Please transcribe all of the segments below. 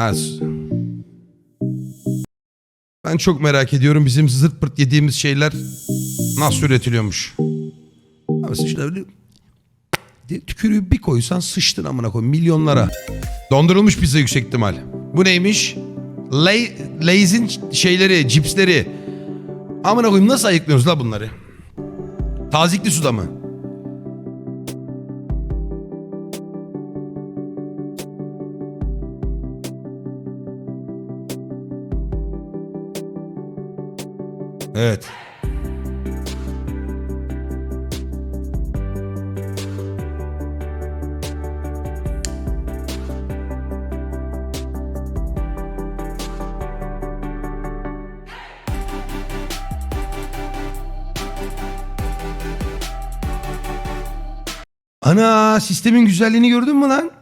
Ha, ben çok merak ediyorum bizim zırt pırt yediğimiz şeyler nasıl üretiliyormuş. Abi de- tükürüğü bir koysan sıçtın amına koy milyonlara. Dondurulmuş pizza yüksek ihtimal. Bu neymiş? Lay, Lay's'in şeyleri, cipsleri. Amına koyayım nasıl ayıklıyoruz la bunları? Tazikli suda mı? Evet. Ana sistemin güzelliğini gördün mü lan?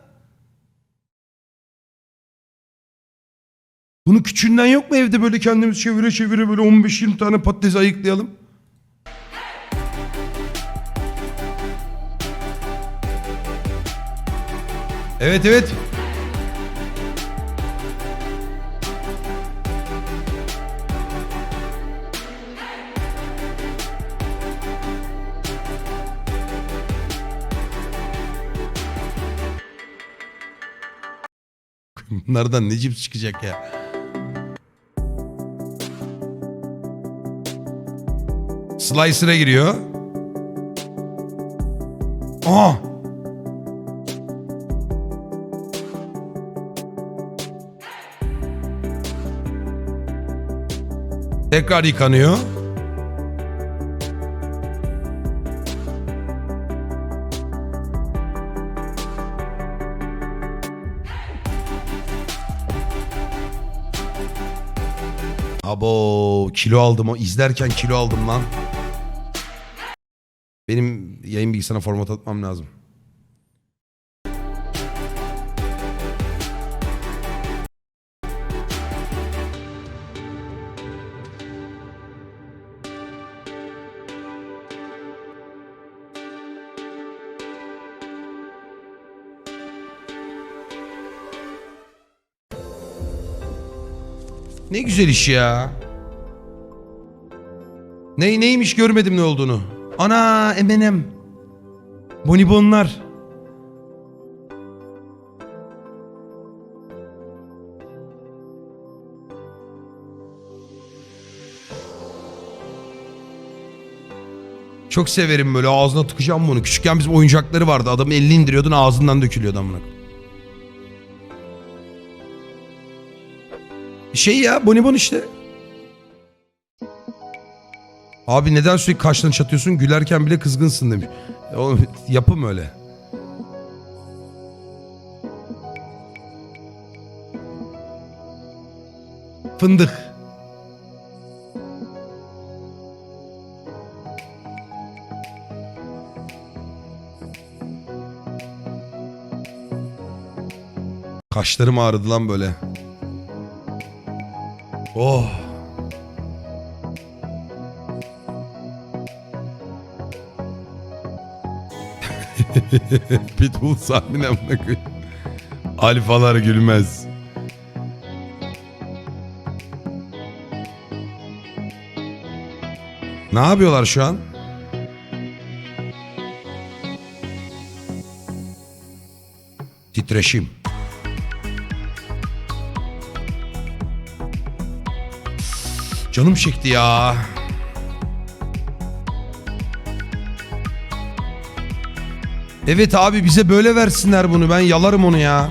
Küçüğünden yok mu evde böyle kendimiz çevire çevire böyle 15-20 tane patates ayıklayalım? Evet evet. Bunlardan ne cips çıkacak ya? Slicer'a giriyor. Aa! Tekrar yıkanıyor. Abo kilo aldım o izlerken kilo aldım lan. Benim yayın bilgisayarına format atmam lazım. Ne güzel iş ya. Ney neymiş görmedim ne olduğunu. Ana M&M. Bonibonlar. Çok severim böyle ağzına tıkacağım bunu. Küçükken bizim oyuncakları vardı. Adamın elini indiriyordun ağzından dökülüyordu amına. Şey ya bonibon işte. Abi neden sürekli kaşlarını çatıyorsun? Gülerken bile kızgınsın demiş. Oğlum yapım öyle. Fındık. Kaşlarım ağrıdı lan böyle. Oh. Pitbull sahne amına. Alfalar gülmez. Ne yapıyorlar şu an? Titreşim. Canım çekti ya. Evet abi bize böyle versinler bunu. Ben yalarım onu ya.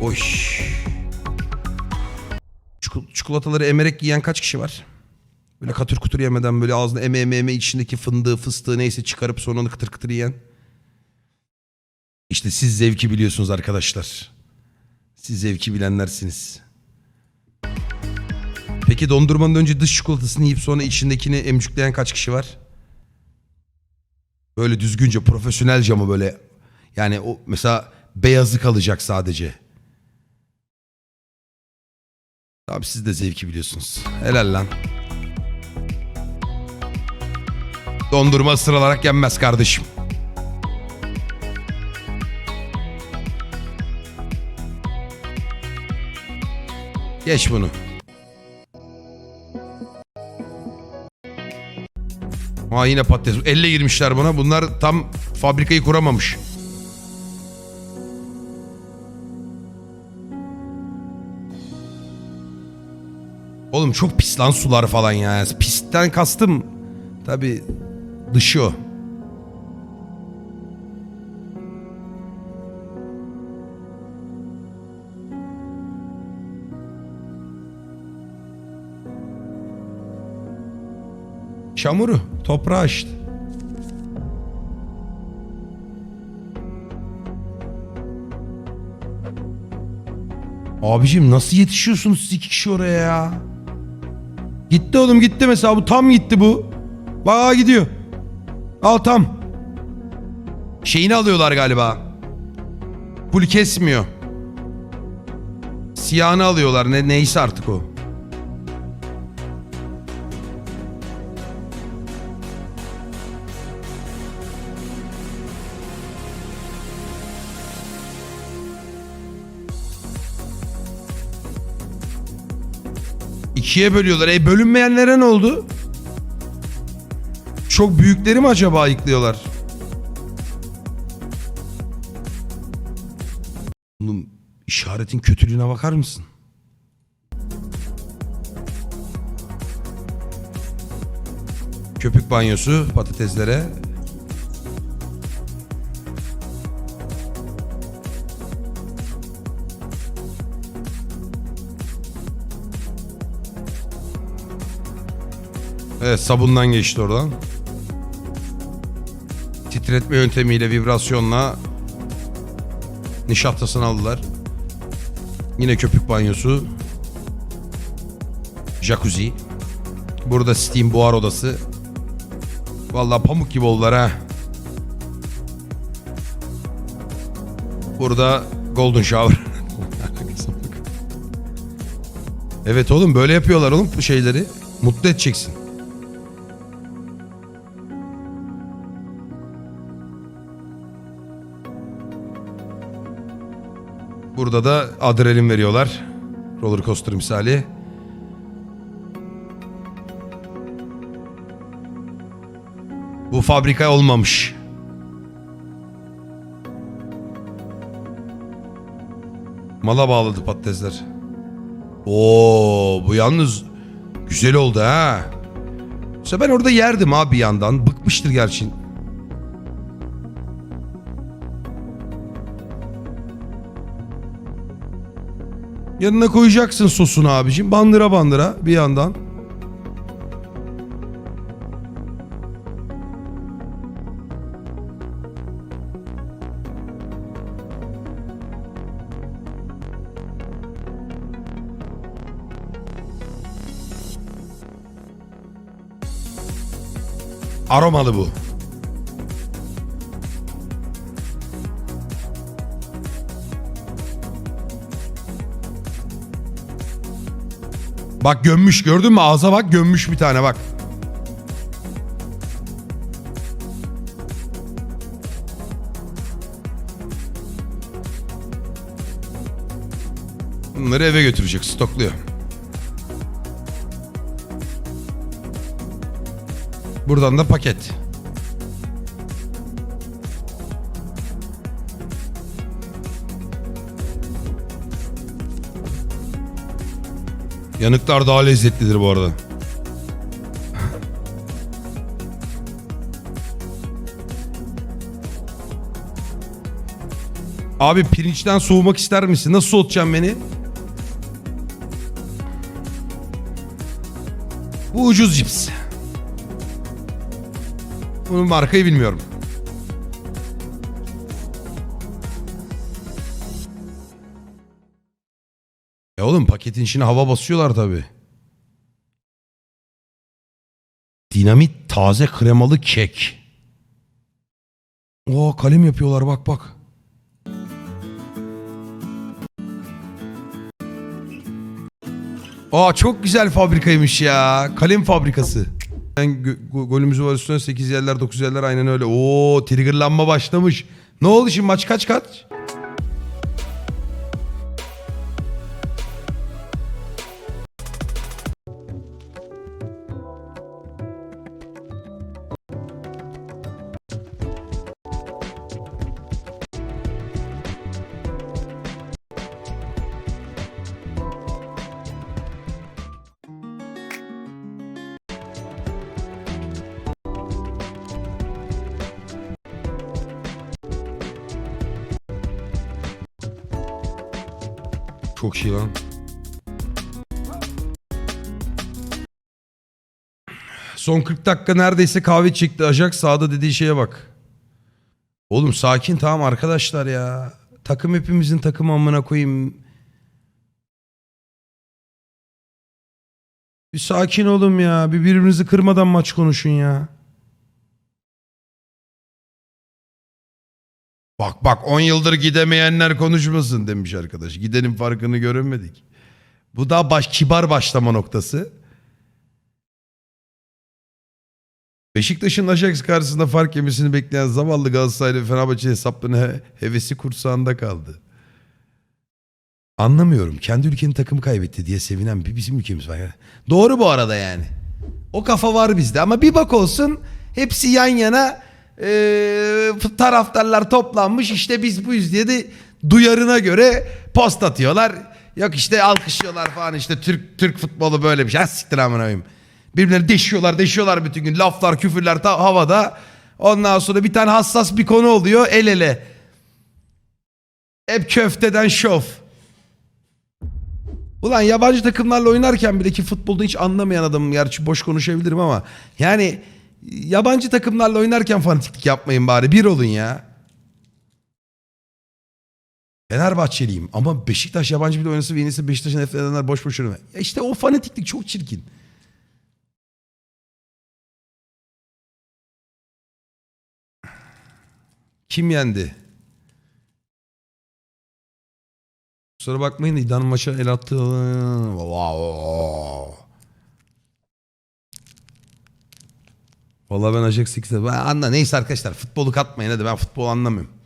Oy. Çikol- Çikolataları emerek yiyen kaç kişi var? Böyle katır kutur yemeden böyle ağzına eme eme eme içindeki fındığı fıstığı neyse çıkarıp sonra onu kıtır kıtır yiyen. İşte siz zevki biliyorsunuz arkadaşlar. Siz zevki bilenlersiniz. Peki dondurmanın önce dış çikolatasını yiyip sonra içindekini emcükleyen kaç kişi var? Böyle düzgünce profesyonelce ama böyle yani o mesela beyazı kalacak sadece. Abi siz de zevki biliyorsunuz. Helal lan. Dondurma ısırılarak yenmez kardeşim. Geç bunu. Ha yine patates. Elle girmişler buna. Bunlar tam fabrikayı kuramamış. Oğlum çok pis lan sular falan ya. Pisten kastım. Tabi dışı o. Çamuru, toprağı işte. Abicim nasıl yetişiyorsunuz siz iki kişi oraya ya? Gitti oğlum gitti mesela bu tam gitti bu. Bak gidiyor. Al tam. Şeyini alıyorlar galiba. Full kesmiyor. Siyahını alıyorlar ne neyse artık o. İkiye bölüyorlar. E bölünmeyenlere ne oldu? Çok büyükleri mi acaba ayıklıyorlar? Bunun işaretin kötülüğüne bakar mısın? Köpük banyosu patateslere. Evet sabundan geçti oradan. Titretme yöntemiyle vibrasyonla nişastasını aldılar. Yine köpük banyosu. Jacuzzi. Burada steam buhar odası. Vallahi pamuk gibi oldular ha. Burada golden shower. evet oğlum böyle yapıyorlar oğlum bu şeyleri. Mutlu edeceksin. Burada da adrenalin veriyorlar. Roller coaster misali. Bu fabrika olmamış. Mala bağladı patatesler. Oo, bu yalnız güzel oldu ha. Mesela ben orada yerdim abi yandan. Bıkmıştır gerçi. Yanına koyacaksın sosunu abicim. Bandıra bandıra bir yandan. Aromalı bu. Bak gömmüş gördün mü ağza bak gömmüş bir tane bak. Bunları eve götürecek stokluyor. Buradan da paket. Yanıklar daha lezzetlidir bu arada. Abi pirinçten soğumak ister misin? Nasıl soğutacaksın beni? Bu ucuz cips. Bunun markayı bilmiyorum. Ya oğlum paketin içine hava basıyorlar tabi. Dinamit taze kremalı kek. Oo kalem yapıyorlar bak bak. Aa çok güzel fabrikaymış ya. Kalem fabrikası. go- golümüzü var üstüne 8 yerler 9 yerler aynen öyle. Oo triggerlanma başlamış. Ne oldu şimdi maç kaç kaç? Çok şey lan. Son 40 dakika neredeyse kahve çekti Ajax sağda dediği şeye bak. Oğlum sakin tamam arkadaşlar ya. Takım hepimizin takımı amına koyayım. Bir sakin olun ya. Bir birbirinizi kırmadan maç konuşun ya. Bak bak 10 yıldır gidemeyenler konuşmasın demiş arkadaş. Gidenin farkını göremedik. Bu da baş, kibar başlama noktası. Beşiktaş'ın Ajax karşısında fark yemesini bekleyen zavallı Galatasaraylı Fenerbahçe hesaplarının he- hevesi kursağında kaldı. Anlamıyorum. Kendi ülkenin takımı kaybetti diye sevinen bir bizim ülkemiz var. ya. Doğru bu arada yani. O kafa var bizde ama bir bak olsun hepsi yan yana eee, taraftarlar toplanmış işte biz buyuz diye de duyarına göre post atıyorlar. Yok işte alkışlıyorlar falan işte Türk Türk futbolu böyle bir şey. Ha, siktir amına koyayım. Birbirlerini deşiyorlar deşiyorlar bütün gün. Laflar küfürler ta havada. Ondan sonra bir tane hassas bir konu oluyor el ele. Hep köfteden şov. Ulan yabancı takımlarla oynarken bile ki futbolda hiç anlamayan adamım. Gerçi boş konuşabilirim ama. Yani yabancı takımlarla oynarken fanatiklik yapmayın bari. Bir olun ya. Fenerbahçeliyim ama Beşiktaş yabancı bile oynasa ve yenilse Beşiktaş'ın nefret edenler boş boş yürüme. Ya işte o fanatiklik çok çirkin. Kim yendi? Kusura bakmayın İdan maça el attı. Wow. Vallahi ben Ajax 8'de. Ben anla neyse arkadaşlar futbolu katmayın hadi ben futbol anlamıyorum.